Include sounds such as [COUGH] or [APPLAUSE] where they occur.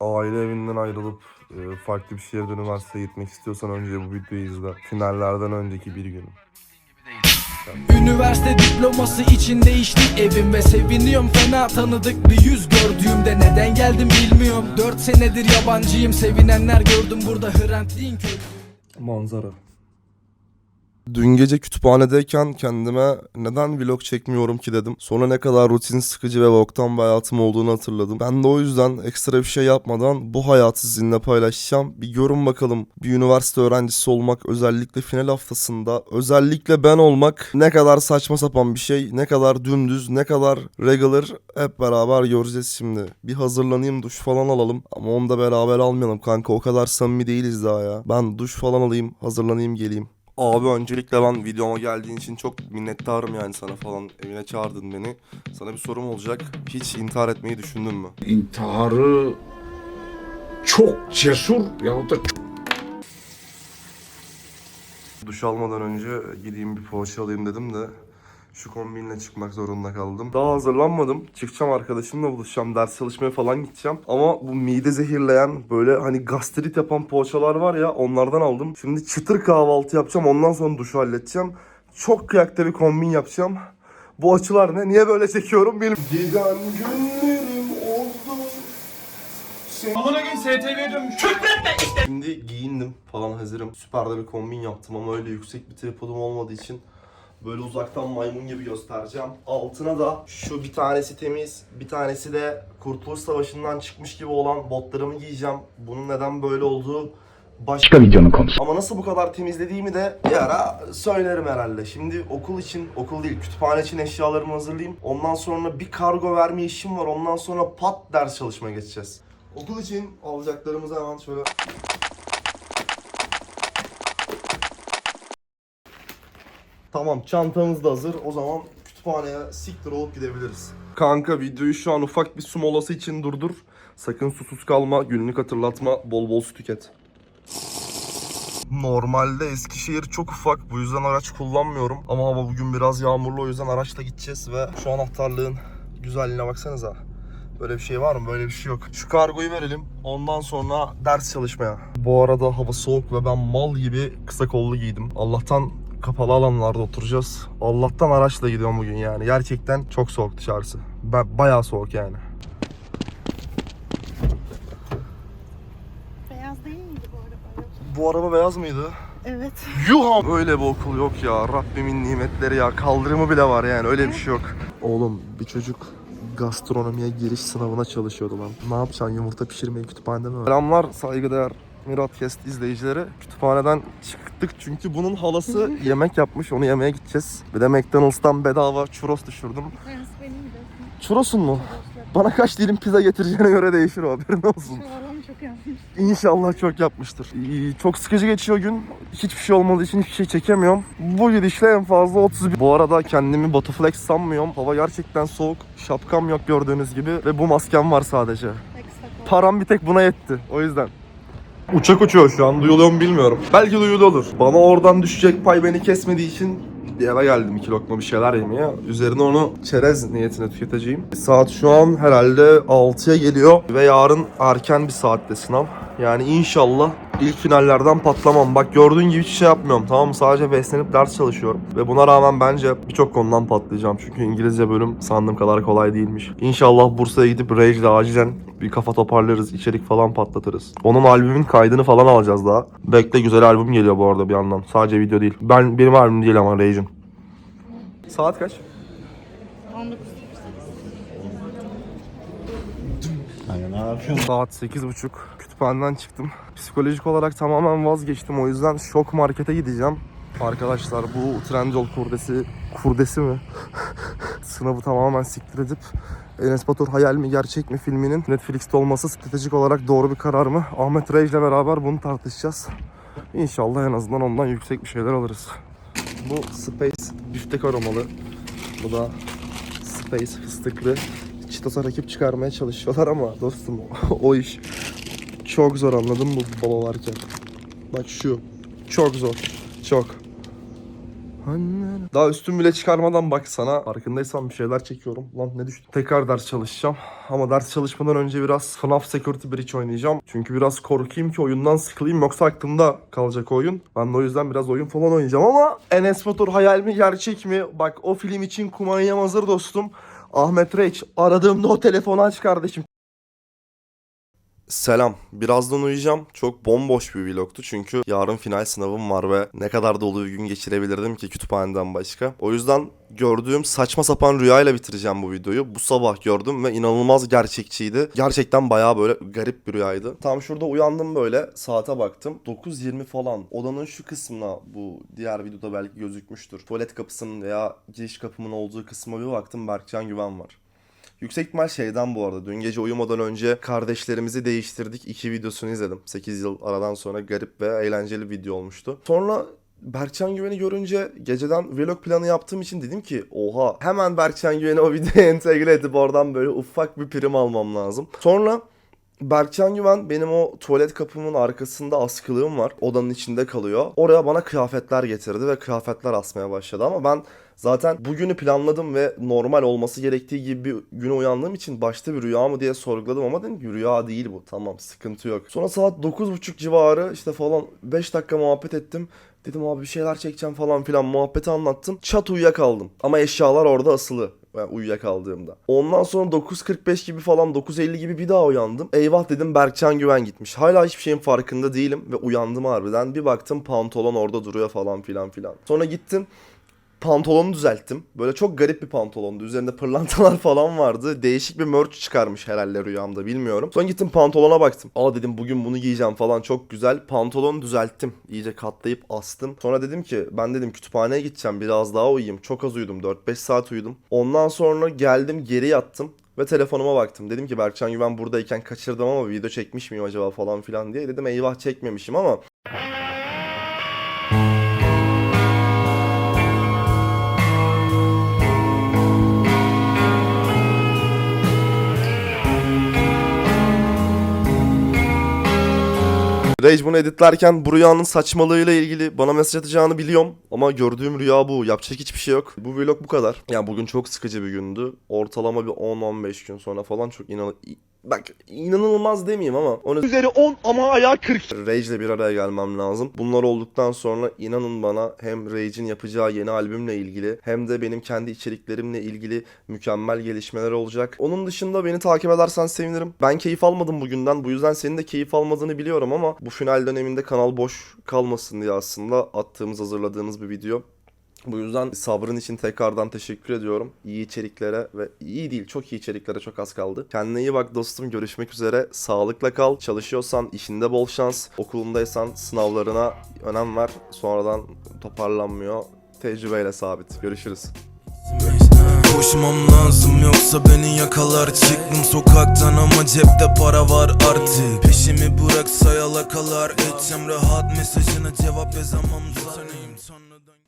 aile evinden ayrılıp e, farklı bir şehirde üniversiteye gitmek istiyorsan önce bu videoyu izle. Finallerden önceki bir gün. Üniversite diploması için değişti evim ve seviniyorum fena tanıdık bir yüz gördüğümde neden geldim bilmiyorum Dört senedir yabancıyım sevinenler gördüm burada Hrant Dink. Manzara. Dün gece kütüphanedeyken kendime neden vlog çekmiyorum ki dedim. Sonra ne kadar rutin, sıkıcı ve boktan bir hayatım olduğunu hatırladım. Ben de o yüzden ekstra bir şey yapmadan bu hayatı sizinle paylaşacağım. Bir görün bakalım bir üniversite öğrencisi olmak özellikle final haftasında özellikle ben olmak ne kadar saçma sapan bir şey, ne kadar dümdüz, ne kadar regular hep beraber göreceğiz şimdi. Bir hazırlanayım duş falan alalım ama onu da beraber almayalım kanka o kadar samimi değiliz daha ya. Ben duş falan alayım, hazırlanayım geleyim. Abi öncelikle ben videoma geldiğin için çok minnettarım yani sana falan evine çağırdın beni. Sana bir sorum olacak. Hiç intihar etmeyi düşündün mü? intiharı çok cesur yahut da Duş almadan önce gideyim bir poğaça alayım dedim de şu kombinle çıkmak zorunda kaldım. Daha hazırlanmadım. Çıkacağım arkadaşımla buluşacağım. Ders çalışmaya falan gideceğim. Ama bu mide zehirleyen böyle hani gastrit yapan poğaçalar var ya onlardan aldım. Şimdi çıtır kahvaltı yapacağım. Ondan sonra duşu halledeceğim. Çok kıyakta bir kombin yapacağım. Bu açılar ne? Niye böyle çekiyorum bilmiyorum. Giden günlerim oldu. Amına gün STV'ye dönmüş. Şimdi giyindim falan hazırım. Süper de bir kombin yaptım ama öyle yüksek bir tripodum olmadığı için böyle uzaktan maymun gibi göstereceğim. Altına da şu bir tanesi temiz, bir tanesi de Kurtuluş Savaşı'ndan çıkmış gibi olan botlarımı giyeceğim. Bunun neden böyle olduğu başka videonun konusu. ama nasıl bu kadar temizlediğimi de bir ara söylerim herhalde. Şimdi okul için, okul değil kütüphane için eşyalarımı hazırlayayım. Ondan sonra bir kargo verme işim var. Ondan sonra pat ders çalışmaya geçeceğiz. Okul için alacaklarımızı hemen şöyle... Tamam çantamız da hazır. O zaman kütüphaneye siktir olup gidebiliriz. Kanka videoyu şu an ufak bir su molası için durdur. Sakın susuz kalma, günlük hatırlatma, bol bol su tüket. Normalde Eskişehir çok ufak bu yüzden araç kullanmıyorum. Ama hava bugün biraz yağmurlu o yüzden araçla gideceğiz ve şu anahtarlığın güzelliğine baksanıza. Böyle bir şey var mı? Böyle bir şey yok. Şu kargoyu verelim. Ondan sonra ders çalışmaya. Bu arada hava soğuk ve ben mal gibi kısa kollu giydim. Allah'tan kapalı alanlarda oturacağız. Allah'tan araçla gidiyorum bugün yani. Gerçekten çok soğuk dışarısı. Ben bayağı soğuk yani. Beyaz değil miydi bu araba? Bu araba beyaz mıydı? Evet. Yuham! Öyle bir okul yok ya. Rabbimin nimetleri ya. Kaldırımı bile var yani. Öyle bir şey yok. Oğlum bir çocuk gastronomiye giriş sınavına çalışıyordu lan. Ne yapacaksın? Yumurta pişirmeyi kütüphanede mi? Selamlar saygıdeğer Miratcast izleyicileri. Kütüphaneden çıktık çünkü bunun halası [LAUGHS] yemek yapmış. Onu yemeye gideceğiz. Bir de McDonald's'tan bedava churros düşürdüm. Neresi benim de. Churros'un mu? Bana kaç dilim pizza getireceğine göre değişir o haberin olsun. Çok. İnşallah çok yapmıştır. Çok sıkıcı geçiyor gün. Hiçbir şey olmadığı için hiçbir şey çekemiyorum. Bu gidişle en fazla 31. Bu arada kendimi Batuflex sanmıyorum. Hava gerçekten soğuk. Şapkam yok gördüğünüz gibi. Ve bu maskem var sadece. Param bir tek buna yetti. O yüzden. Uçak uçuyor şu an. Duyuluyor mu bilmiyorum. Belki duyuluyor olur. Bana oradan düşecek pay beni kesmediği için bir eve geldim iki lokma bir şeyler yemeye. Üzerine onu çerez niyetine tüketeceğim. Saat şu an herhalde 6'ya geliyor ve yarın erken bir saatte sınav. Yani inşallah ilk finallerden patlamam. Bak gördüğün gibi hiç şey yapmıyorum tamam mı? Sadece beslenip ders çalışıyorum. Ve buna rağmen bence birçok konudan patlayacağım. Çünkü İngilizce bölüm sandığım kadar kolay değilmiş. İnşallah Bursa'ya gidip Rage ile acilen bir kafa toparlarız, içerik falan patlatırız. Onun albümün kaydını falan alacağız daha. Bekle güzel albüm geliyor bu arada bir yandan. Sadece video değil. Ben benim albüm değil ama Rage'in. Saat kaç? 19. Saat 8.30. Kütüphaneden çıktım. Psikolojik olarak tamamen vazgeçtim. O yüzden şok markete gideceğim. Arkadaşlar bu Trendyol kurdesi, kurdesi mi? [LAUGHS] Sınavı tamamen siktir edip Enes Batur Hayal mi Gerçek mi filminin Netflix'te olması stratejik olarak doğru bir karar mı? Ahmet Rey ile beraber bunu tartışacağız. İnşallah en azından ondan yüksek bir şeyler alırız. Bu Space biftek aromalı. Bu da Space fıstıklı. Çitos'a rakip çıkarmaya çalışıyorlar ama dostum o iş çok zor anladın mı baba. Bak şu çok zor. Çok. Daha üstüm bile çıkarmadan bak sana. Farkındaysan bir şeyler çekiyorum. Lan ne düştü? Tekrar ders çalışacağım. Ama ders çalışmadan önce biraz FNAF Security Breach oynayacağım. Çünkü biraz korkayım ki oyundan sıkılayım. Yoksa aklımda kalacak oyun. Ben de o yüzden biraz oyun falan oynayacağım ama Enes Batur hayal mi gerçek mi? Bak o film için kumanyam hazır dostum. Ahmet Reç aradığımda o telefonu aç kardeşim. Selam. Birazdan uyuyacağım. Çok bomboş bir vlogtu çünkü yarın final sınavım var ve ne kadar dolu bir gün geçirebilirdim ki kütüphaneden başka. O yüzden gördüğüm saçma sapan rüyayla bitireceğim bu videoyu. Bu sabah gördüm ve inanılmaz gerçekçiydi. Gerçekten bayağı böyle garip bir rüyaydı. Tam şurada uyandım böyle saate baktım. 9.20 falan. Odanın şu kısmına bu diğer videoda belki gözükmüştür. Tuvalet kapısının veya giriş kapımın olduğu kısma bir baktım Berkcan Güven var. Yüksek ihtimal şeyden bu arada. Dün gece uyumadan önce kardeşlerimizi değiştirdik. iki videosunu izledim. 8 yıl aradan sonra garip ve eğlenceli video olmuştu. Sonra Berkcan Güven'i görünce geceden vlog planı yaptığım için dedim ki oha hemen Berkcan Güven'i o videoya [LAUGHS] entegre edip oradan böyle ufak bir prim almam lazım. Sonra Berkcan Güven benim o tuvalet kapımın arkasında askılığım var. Odanın içinde kalıyor. Oraya bana kıyafetler getirdi ve kıyafetler asmaya başladı ama ben zaten bugünü planladım ve normal olması gerektiği gibi bir güne uyandığım için başta bir rüya mı diye sorguladım ama dedim ki rüya değil bu. Tamam sıkıntı yok. Sonra saat 9.30 civarı işte falan 5 dakika muhabbet ettim. Dedim abi bir şeyler çekeceğim falan filan muhabbeti anlattım. Çat uyuyakaldım. Ama eşyalar orada asılı. Ben uyuyakaldığımda. Ondan sonra 9.45 gibi falan 9.50 gibi bir daha uyandım. Eyvah dedim Berkcan Güven gitmiş. Hala hiçbir şeyin farkında değilim ve uyandım harbiden. Bir baktım pantolon orada duruyor falan filan filan. Sonra gittim pantolonu düzelttim. Böyle çok garip bir pantolondu. Üzerinde pırlantalar [LAUGHS] falan vardı. Değişik bir merch çıkarmış herhalde rüyamda bilmiyorum. Sonra gittim pantolona baktım. Aa dedim bugün bunu giyeceğim falan çok güzel. Pantolonu düzelttim. İyice katlayıp astım. Sonra dedim ki ben dedim kütüphaneye gideceğim biraz daha uyuyayım. Çok az uyudum 4-5 saat uyudum. Ondan sonra geldim geri yattım. Ve telefonuma baktım. Dedim ki Berkcan Güven buradayken kaçırdım ama video çekmiş miyim acaba falan filan diye. Dedim eyvah çekmemişim ama Rage bunu editlerken bu rüyanın saçmalığıyla ilgili bana mesaj atacağını biliyorum. Ama gördüğüm rüya bu. Yapacak hiçbir şey yok. Bu vlog bu kadar. Yani bugün çok sıkıcı bir gündü. Ortalama bir 10-15 gün sonra falan çok inan... Bak inanılmaz demeyeyim ama onu Üzeri 10 ama ayağı 40. Rage ile bir araya gelmem lazım. Bunlar olduktan sonra inanın bana hem Rage'in yapacağı yeni albümle ilgili hem de benim kendi içeriklerimle ilgili mükemmel gelişmeler olacak. Onun dışında beni takip edersen sevinirim. Ben keyif almadım bugünden. Bu yüzden senin de keyif almadığını biliyorum ama bu final döneminde kanal boş kalmasın diye aslında attığımız hazırladığımız bir video. Bu yüzden sabrın için tekrardan teşekkür ediyorum. İyi içeriklere ve iyi değil çok iyi içeriklere çok az kaldı. Kendine iyi bak dostum görüşmek üzere. Sağlıkla kal. Çalışıyorsan işinde bol şans. Okulundaysan sınavlarına önem ver. Sonradan toparlanmıyor. Tecrübeyle sabit. Görüşürüz. Koşmam lazım yoksa beni yakalar Çıktım sokaktan ama cepte para var artık Peşimi bıraksa yalakalar Edeceğim rahat mesajına cevap yazamam zaten Sonradan